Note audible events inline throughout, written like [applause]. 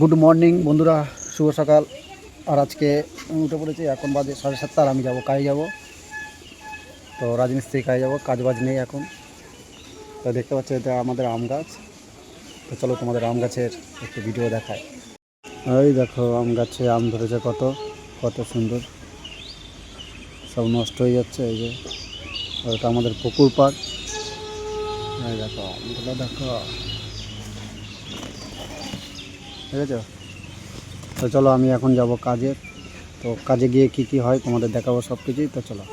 Good morning বন্ধুরা, শুভ সকাল। আর আজকে আমি উঠে পড়েছি, এখন বাজে সাড়ে সাতটা, আর আমি যাব কাজে যাব। তো রাজমিস্ত্রি কাজে যাব কাজ বাজ নেই এখন। তো দেখতে পাচ্ছ, এটা আমাদের আম গাছ। তো চলো তোমাদের আম গাছের একটু ভিডিও দেখায় ওই দেখো, আম গাছে আম ধরেছে কত কত সুন্দর। সব নষ্ট হয়ে যাচ্ছে, এই যে। এটা আমাদের পুকুর পাড়। দেখো, আমগুলো দেখো। ঠিক আছে তো চলো, আমি এখন যাব কাজে। তো কাজে গিয়ে কি কি হয় তোমাদের দেখাবো সব কিছুই, তো চলো।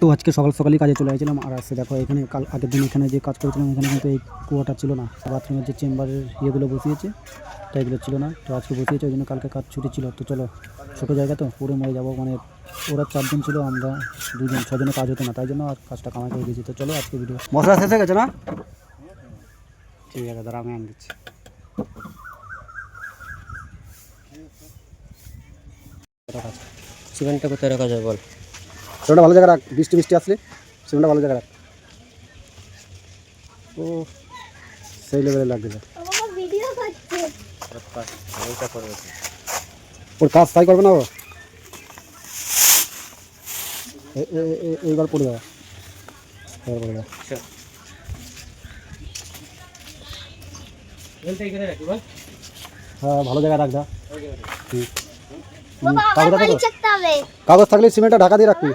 তো আজকে সকাল সকালই কাজে চলে আসছিলাম আর আসছে দেখো এখানে কাল আগের দিন এখানে যে কাজ করেছিলাম, এখানে কিন্তু এই কুয়াটা ছিল না। বাথরুমের যে চেম্বারের ইয়েগুলো বসিয়েছে টাইপগুলো ছিল না। তো আজকে বসিয়েছে, ওই জন্য কালকে কাজ ছুটি ছিল। তো চলো, ছোটো জায়গা তো, পুরো মরে যাব। মানে ওরা চারজন ছিল, আমরা দুজন, ছজনে কাজ হতো না, তাই জন্য আর কাজটা কামাই করে দিয়েছি। তো চলো, আজকে ভিডিও মশলা শেষ হয়ে গেছে না? ঠিক আছে, দাঁড়া, আমি আনি দিচ্ছি। সিমেন্টটা কোথায় রাখা যায় বল। সিমেন্টটা ভালো জায়গা রাখ বৃষ্টি বৃষ্টি আসলে সিমেন্টটা ভালো জায়গা রাখ। ও সেই লেভেলে লাগবে ওর কাজ তাই করবে না ও? এইবার পড়ে যাবে। পড়ে বল। হ্যাঁ ভালো জায়গায় রাখ যা। হুম। কাগজ কাগজ থাকলে সিমেন্টটা ঢাকা দিয়ে রাখবি।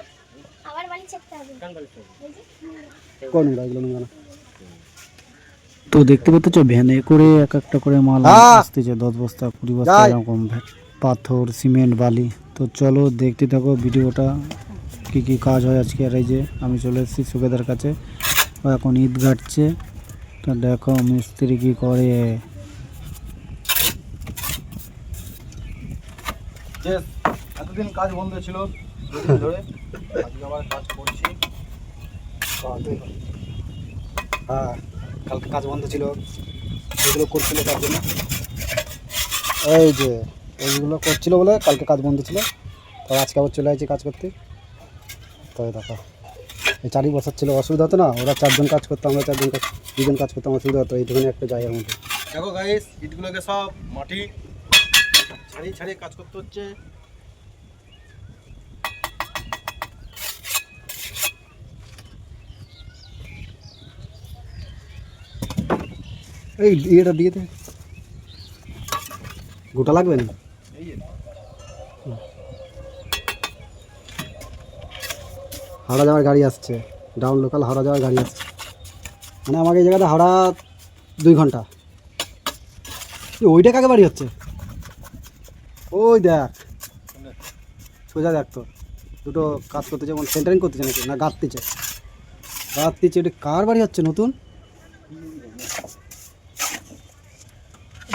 কোন এগুলো না। তো দেখতে পাচ্ছ ভ্যানে করে এক একটা করে মাল আসতেছে দশ বস্তা কুড়ি বস্তা এরকম পাথর সিমেন্ট বালি। তো চলো দেখতে থাকো ভিডিওটা কি কি কাজ হয় আজকে। আর এই যে আমি চলে এসেছি সুবেদার কাছে। এখন ঈদ ঘাটছে তো দেখো মিস্ত্রি কি করে। এতদিন কাজ বন্ধ ছিল ধরে। আবার কাজ করছি। হ্যাঁ কালকে কাজ বন্ধ ছিল। এগুলো করছিল তার জন্য। এই যে, এইগুলো করছিল বলে কালকে কাজ বন্ধ ছিল। তো আজকে আবার চলে আসছি কাজ করতে। তো দেখো, এই চারি বছর ছিল অসুবিধা হতো না? ওরা চারজন কাজ করতো, আমরা চারজন কাজ, দুজন কাজ করতাম, অসুবিধা হতো। এইটুখানি একটা জায়গার মধ্যে। দেখো গাইস ইটগুলোকে সব মাটি ছাড়িয়ে ছাড়িয়ে কাজ করতে হচ্ছে। এই ইয়েটা দিয়ে দে। গোটা লাগবে না? হাওড়া যাওয়ার গাড়ি আসছে। ডাউন লোকাল হাওড়া যাওয়ার গাড়ি আসছে। মানে আমাকে এই জায়গাটা হাওড়া দুই ঘণ্টা। ওইটা কাকে বাড়ি হচ্ছে? ওই দেখ। সোজা দেখ তো। দুটো কাজ করতে যেমন সেন্টারিং করতেছে নাকি? না গাঁততেছে গাঁততেছে এটা কার বাড়ি হচ্ছে নতুন?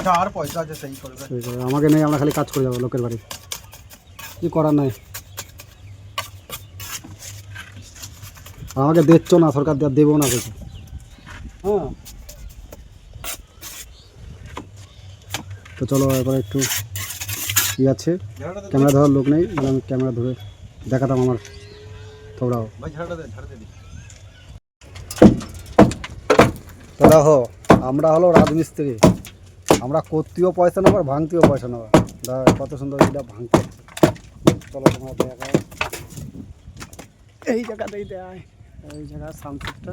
যার পয়সা আছে সেই করবে। আমাকে নেই আমরা খালি কাজ করে যাব লোকের বাড়ি। কি করার নাই। আমাকে দিচ্ছ না সরকার দেওয়া দেবো না কিছু। হ্যাঁ। তো চলো এবার একটু ই আছে। ক্যামেরা ধরার লোক নেই আমি ক্যামেরা ধরে দেখাতাম আমার তোমরাও। ভাই ঝাড়াটা দে ঝাড়াতে দি তো দেখো, আমরা হলো রাজমিস্ত্রি। আমরা করতেও পয়সা নেব আর ভাঙতেও পয়সা নেব। দা কত সুন্দর এটা ভাঙতে। চলো তোমরা দেখা এই জায়গাতেই দেয়। এই জায়গার সানসেটটা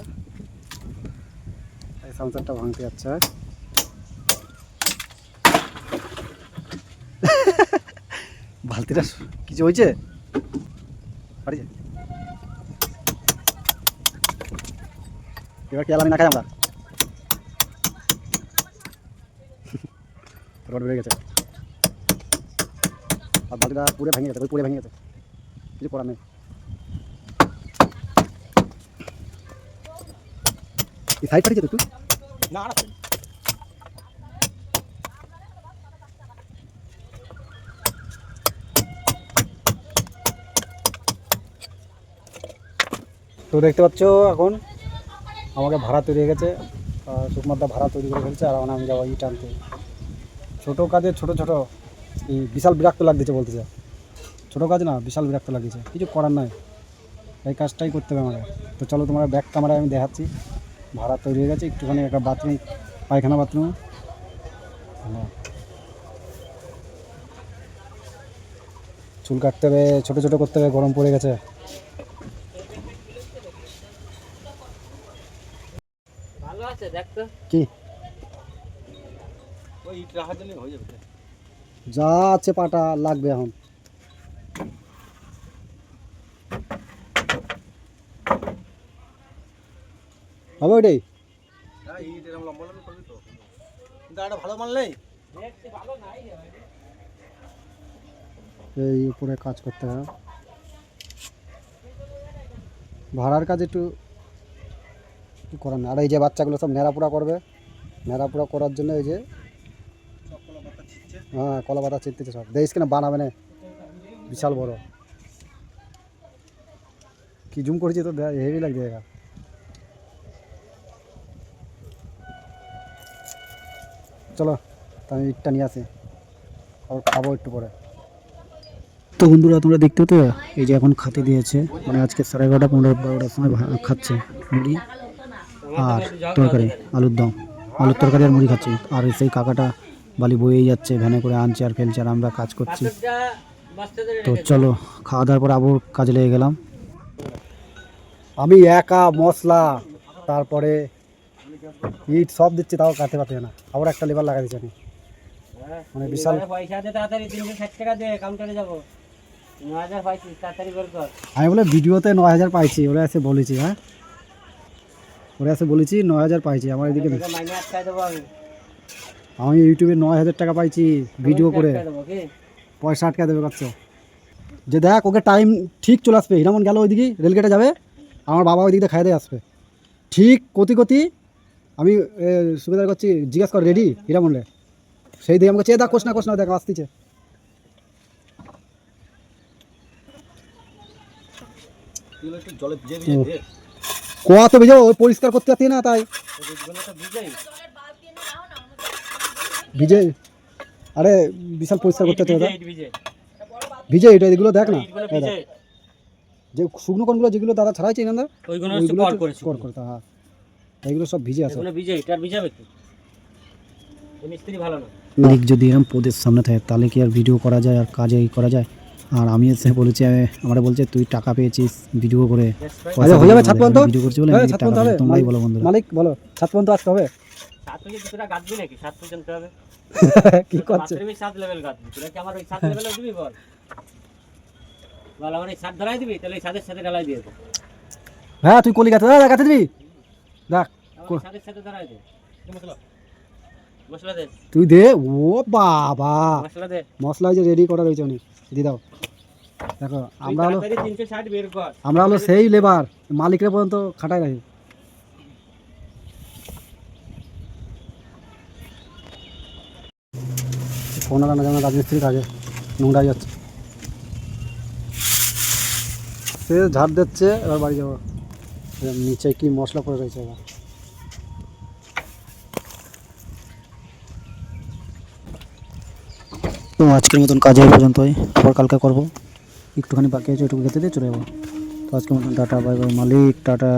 এই সানসেটটা ভাঙতে যাচ্ছে। বালতিটা কিছু হয়েছে? এবার কি আমি না খাই আমরা? [laughs] রড বেড়ে গেছে। আর বালতিটা পুরে ভেঙে গেছে পুরে ভেঙে গেছে। কিছু করার নেই। এই সাইড ফাটিছে তো একটু না তো দেখতে পাচ্ছ এখন আমাকে ভাড়া তৈরি হয়ে গেছে সুকুমারদা ভাড়া তৈরি করে ফেলছে, আর আমি যাব ই টানতে। ছোটো কাজে ছোটো ছোটো, এই বিশাল বিরক্ত লাগতেছে বলতেছে ছোটো কাজ না, বিশাল বিরক্ত লাগছে। কিছু করার নাই। এই কাজটাই করতে হবে আমাকে। তো চলো তোমার ব্যাক ক্যামেরায় আমি দেখাচ্ছি। ভাড়া তৈরি হয়ে গেছে, একটুখানি একটা বাথরুম পায়খানা বাথরুম হ্যাঁ। চুল কাটতে হবে, ছোটো ছোটো করতে হবে, গরম পড়ে গেছে ভালো আছে দেখ তো। কি? ওই ইট রাখার জন্য হয়ে যাবে। যা আছে পাটা লাগবে এখন। হবে ওইটাই হ্যাঁ ইট এরকম লম্বা লম্বা করবি তো। কিন্তু একটা ভালো মাল নেই। এই উপরে কাজ করতে হবে ভাড়ার কাজ একটু একটু করার না আর এই যে বাচ্চাগুলো সব নেড়াপোড়া করবে নেড়াপোড়া করার জন্য এই যে হ্যাঁ কলা পাতা চিনতেছে সব। দেখিস কিনা, বানাবে না। বিশাল বড়। কি জুম করেছি তো হেভি লাগছে দেখা চলো আমি ইটটা নিয়ে আসি। আর খাব একটু পরে। তো বন্ধুরা, তোমরা দেখতে তো এই যে এখন খাতে দিয়েছে। মানে আজকে সাড়ে এগারোটা, পনেরো, বারোটার সময় খাচ্ছে মুড়ি। আর তরকারি আলুর দম। আলুর তরকারি আর মুড়ি খাচ্ছি। আর সেই কাকাটা বালি বয়েই যাচ্ছে ভ্যানে করে আনছে আর ফেলছে আর আমরা কাজ করছি। তো চলো খাওয়া দাওয়ার পর আবার কাজে লেগে গেলাম। আমি একা মশলা তারপরে ইট সব দিচ্ছি তাও কাটতে পারতে না। আবার একটা লেবার লাগা দিচ্ছে আমি। মানে বিশাল বের কর। আমি বলে ভিডিওতে নয় হাজার পাইছি ওরা এসে বলেছি হ্যাঁ? ওরা এসে বলেছি নয় হাজার পাইছি আমার এদিকে আমি। ইউটিউবে নয় হাজার টাকা পাইছি ভিডিও করে। পয়সা আটকা দেবে কাছে যে দেখ ওকে টাইম ঠিক চলে আসবে হিরামন গেল ওইদিকে রেলগেটে যাবে আমার বাবা ওইদিকে খাই দিয়ে আসবে। ঠিক কতি কতি আমি সুবিধা করছি জিজ্ঞেস কর রেডি হিরামনলে সেই দিকে আমাকে চেয়ে দেখ কোশ না কোশ না দেখ আসতেছে। জলে কোয়া তো ভেজে ওই পরিষ্কার করতে পারতি না তাই। ভিজে আরে বিশাল পরিষ্কার করতে ইট ভিজে এটা এগুলো দেখ না যে শুকনো কোনগুলো যেগুলো দাদা ছাড়াইছে না ওইগুলো কর করতে হ্যাঁ। এইগুলো সব ভিজে আছে। ভিজে এটা ভিজাবে কি? ভালো না। যদি এরকম পদের সামনে থাকে তাহলে কি আর ভিডিও করা যায় আর কাজে করা যায়? আর আমি এসে বলেছি আমি- আমরা বলছে তুই টাকা পেয়েছিস ভিডিও করে। আচ্ছা, হয়ে যাবে ছাদ পর্যন্ত ভিডিও করছি বলে আমি টাকা পর্যন্ত পেয়েছি। হবে। তোমরাই বলো বন্ধুরা। মালিক বলো [laughs] সাত পর্যন্ত আসতে হবে? গাঁথবি নাকি? সাত পর্যন্ত হবে। কি করছে? সাত লেভেল তোরা কি আমার ওই সাত লেভেলে দিবি বল? বল আমার এই সাত ঢালাই দিবি তাহলে এই সাতের সাথে ঢালাই দিয়ে দে। হ্যাঁ তুই কলিকাতা হ্যাঁ দেখাতে দিবি? দেখ সাতের সাথে ঢালাই দে। মশলা। মশলা দে। তুই দে ও বাবা। মশলা দে। মশলা যে রেডি করা রয়েছে অনেক। দিয়ে দাও। দেখো আমরা হলো আমরা হলো সেই লেবার মালিকের পর্যন্ত খাটাই রাখি। ফোন আনা যেমন রাজমিস্ত্রি কাজে নোংরা যাচ্ছে। সে ঝাড় দিচ্ছে এবার বাড়ি যাব। নিচে কি মশলা করে রয়েছে এবার? তো আজকের মতন কাজ এই পর্যন্তই। আবার কালকে করব। একটুখানি বাকি আছে ওটুকু খেতে দিয়ে চলে যাব। তো আজকের মতন টাটা, বাই বাই মালিক, টাটা।